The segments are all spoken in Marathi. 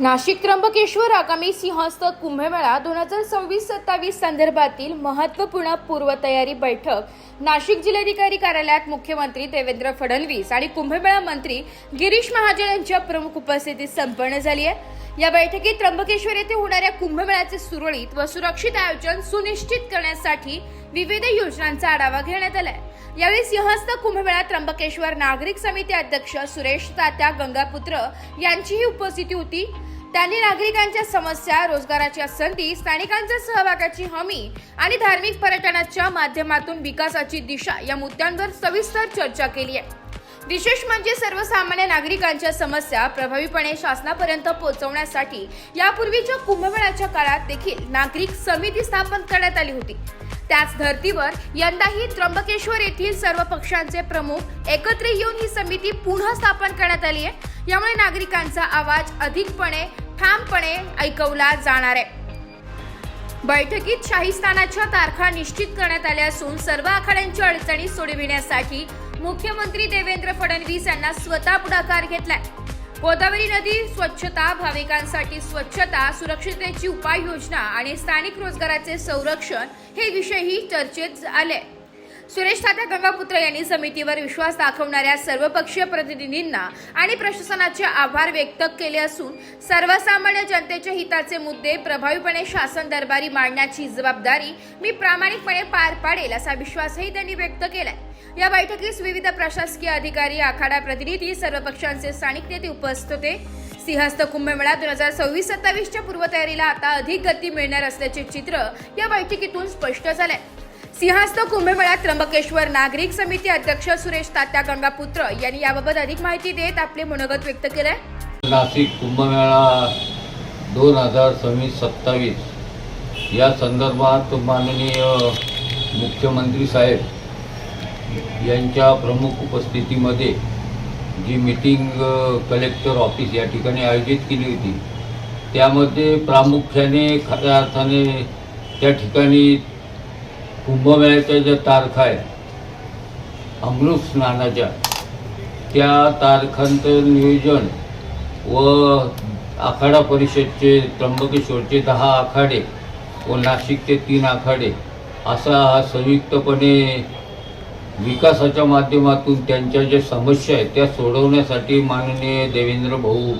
नाशिक त्र्यंबकेश्वर आगामी सिंहस्थ कुंभमेळा दोन हजार सव्वीस सत्तावीस संदर्भातील महत्त्वपूर्ण पूर्वतयारी बैठक नाशिक जिल्हाधिकारी कार्यालयात मुख्यमंत्री देवेंद्र फडणवीस आणि कुंभमेळा मंत्री गिरीश महाजन यांच्या प्रमुख उपस्थितीत संपन्न झाली आहे. या बैठकीत त्र्यंबकेश्वर येथे होणाऱ्या कुंभमेळ्याचे सुरळीत व सुरक्षित आयोजन सुनिश्चित करण्यासाठी विविध योजनांचा आढावा घेण्यात आलाय. यावेळी सिंहस्थ कुंभमेळा त्र्यंबकेश्वर नागरिक समिती अध्यक्ष सुरेश तात्या गंगापुत्र यांचीही उपस्थिती होती. त्यांनी नागरिकांच्या समस्या रोजगाराच्या संधी स्थानिकांच्या सहभागाची हमी आणि धार्मिक पर्यटनाच्या माध्यमातून विकासाची दिशा या मुद्द्यांवर सविस्तर चर्चा केली आहे. विशेष म्हणजे सर्वसामान्य नागरिकांच्या समस्या प्रभावीपणे शासनापर्यंत पोहोचवण्यासाठी यापूर्वीच्या कुंभमेळ्याच्या काळात देखील नागरिक समिती स्थापन करण्यात आली होती. त्याच धर्तीवर यंदाही त्र्यंबकेश्वर येथील सर्व पक्षांचे प्रमुख एकत्र येऊन ही समिती पुन्हा स्थापन करण्यात आली आहे. यामुळे नागरिकांचा आवाज अधिकपणे ठामपणे ऐकवला जाणार आहे. बैठकीत शाहीस्थानाच्या तारखा निश्चित करण्यात आल्या असून सर्व आखाड्यांच्या अडचणी सोडविण्यासाठी मुख्यमंत्री देवेंद्र फडणवीस यांना स्वतः पुढाकार घेतलाय. गोदावरी नदी स्वच्छता भाविकांसाठी स्वच्छता सुरक्षिततेची उपाययोजना आणि स्थानिक रोजगाराचे संरक्षण हे विषयही चर्चेत आले सुरेश तात्या गंगापुत्र यांनी समितीवर विश्वास दाखवणाऱ्या सर्वपक्षीय प्रतिनिधींना आणि प्रशासनाचे आभार व्यक्त केले असून सर्वसामान्य जनतेच्या हिताचे मुद्दे प्रभावीपणे शासन दरबारी मांडण्याची जबाबदारी मी प्रामाणिकपणे पार पाडेल असा विश्वासही त्यांनी व्यक्त केलाय. या बैठकीस विविध प्रशासकीय अधिकारी आखाडा प्रतिनिधी सर्व पक्षांचे स्थानिक नेते उपस्थित होते. सिंहस्थ कुंभमेळा दोन हजार सव्वीस सत्तावीसच्या पूर्वतयारीला आता अधिक गती मिळणार असल्याचे चित्र या बैठकीतून स्पष्ट झालंय. सिंहस्थ कुंभमेळ्यात त्र्यंबकेश्वर नागरिक समिती अध्यक्ष सुरेश तात्या गंगापुत्र यांनी याबाबत अधिक माहिती देत आपले मनोगत व्यक्त केले नाशिक कुंभमेळा दोन हजार सव्वीस सत्तावीस या संदर्भात माननीय मुख्यमंत्री साहेब यांच्या प्रमुख उपस्थितीमध्ये जी मीटिंग कलेक्टर ऑफिस या ठिकाणी आयोजित केली होती त्यामध्ये प्रामुख्याने खऱ्या अर्थाने त्या ठिकाणी कुंभमेळ्याच्या ज्या तारखा आहेत अमृत स्नानाच्या त्या तारखांचं नियोजन व आखाडा परिषदचे त्र्यंबकेश्वरचे दहा आखाडे व नाशिकचे तीन आखाडे असा हा संयुक्तपणे विकासाच्या माध्यमातून त्यांच्या ज्या समस्या आहेत त्या सोडवण्यासाठी माननीय देवेंद्र भाऊ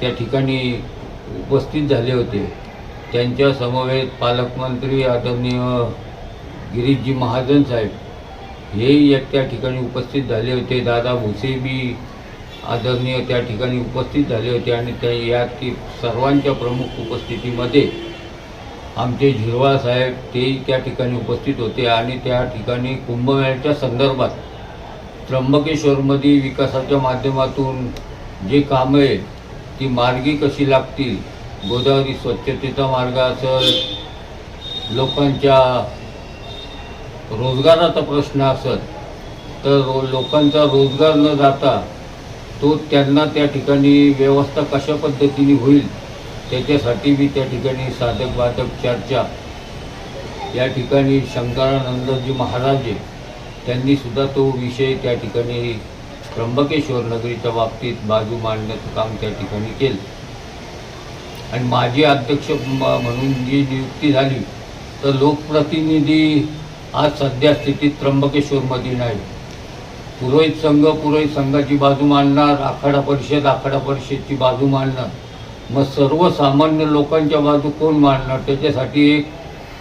त्या ठिकाणी उपस्थित झाले होते. त्यांच्या समवेत पालकमंत्री आदरणीय गिरीशजी महाजन साहेब हेही एक त्या ठिकाणी उपस्थित झाले होते. दादा भुसे बी आदरणीय त्या ठिकाणी उपस्थित झाले होते आणि त्या या ती सर्वांच्या प्रमुख उपस्थितीमध्ये आमचे झिरवाळ साहेब तेही त्या ठिकाणी उपस्थित होते आणि त्या ठिकाणी कुंभमेळ्याच्या संदर्भात त्र्यंबकेश्वरमध्ये विकासाच्या माध्यमातून जे कामं आहे ती मार्गी कशी लागतील गोदावरी स्वच्छतेचा मार्ग असेल लोकांच्या रोजगाराचा प्रश्न असत तर रो लोकांचा रोजगार न जाता तो त्यांना त्या ठिकाणी व्यवस्था कशा पद्धतीने होईल त्याच्यासाठी मी त्या ठिकाणी साधक बाधक चर्चा या ठिकाणी शंकरानंदजी महाराज आहे, त्यांनी सुद्धा तो विषय त्या ठिकाणी त्र्यंबकेश्वर नगरीच्या बाबतीत बाजू मांडण्याचं काम त्या ठिकाणी केलं. आणि माझी अध्यक्ष म- म्हणून जी नियुक्ती झाली तर लोकप्रतिनिधी आज सध्या स्थितीत त्र्यंबकेश्वरमध्ये नाही. पुरोहित संघ पुरोहित संघाची बाजू मांडणार आखाडा परिषद आखाडा परिषदची बाजू मांडणार. मग सर्वसामान्य लोकांच्या बाजू कोण मांडणार? त्याच्यासाठी एक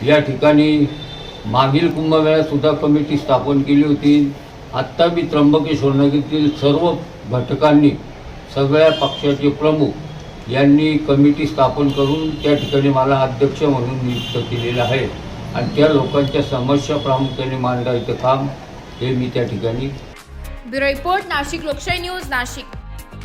या ठिकाणी मागील कुंभमेळ्यातसुद्धा कमिटी स्थापन केली होती. आत्ता मी त्र्यंबकेश्वर नगरीतील सर्व घटकांनी सगळ्या पक्षाचे प्रमुख यांनी कमिटी स्थापन करून त्या ठिकाणी मला अध्यक्ष म्हणून नियुक्त केलेलं आहे. आणि त्या लोकांच्या समस्या प्रामुख्याने मांडायचं काम हे मी त्या ठिकाणी ब्युरो रिपोर्ट नाशिक लोकशाही न्यूज नाशिक.